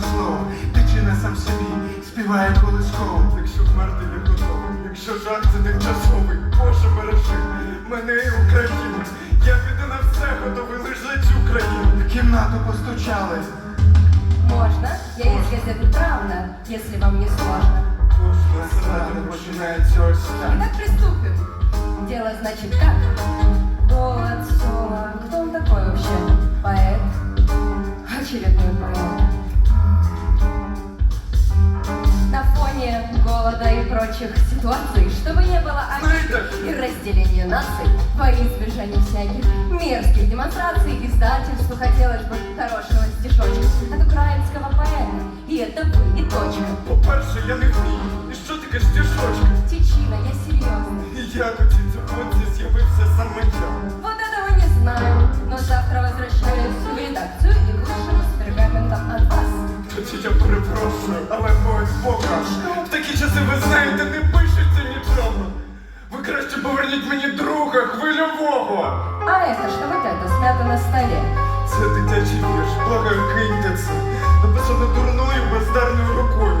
ранок слово, тичина сам собі співає колисково. Якщо вмерти не готовий, якщо жах це тимчасовий, Боже бережи мене і Україну. Я піду на все готовий лиш за цю країну. В кімнату постучали. Можно? Я из газеты «Правда», если вам не сложно. Кожна срада починається ось так. Итак, приступим. Дело значит как? Голод, Сома. Кто он такой вообще? Поэт? Очередной поэт. и прочих ситуаций, чтобы не было Знаете- и разделения наций, во избежание всяких мерзких демонстраций, издательству хотелось бы хорошего стишочка от украинского поэта. И это вы, и точка. По-перше, я не вмію. І що таке стішочка? Тичина, я серьезно. І як у цій цуконці з'явився саме я. Вот этого не знаю, но завтра возвращаюсь в редакцию и вышел с пергаментом от вас. Тоді я перепрошую, але мой Бога. Поверніть мені друга хвильового. А это что вот это, смято на столе? Це дитячий вірш, благаю, киньте це. Написано дурною бездарною рукою.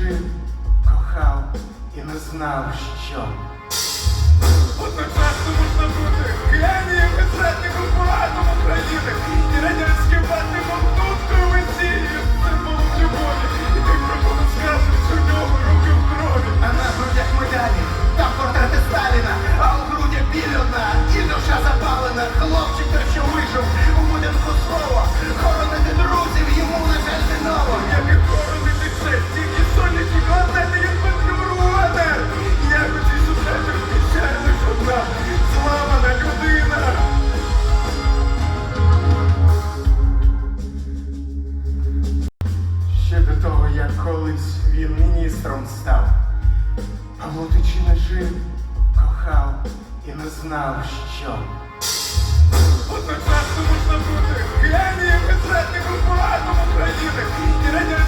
жив, кохав і не знав, що. майстром став, плутичи жив, кохав і не знав, що. Одночасно можна бути генієм і зрадником поганом України і радянським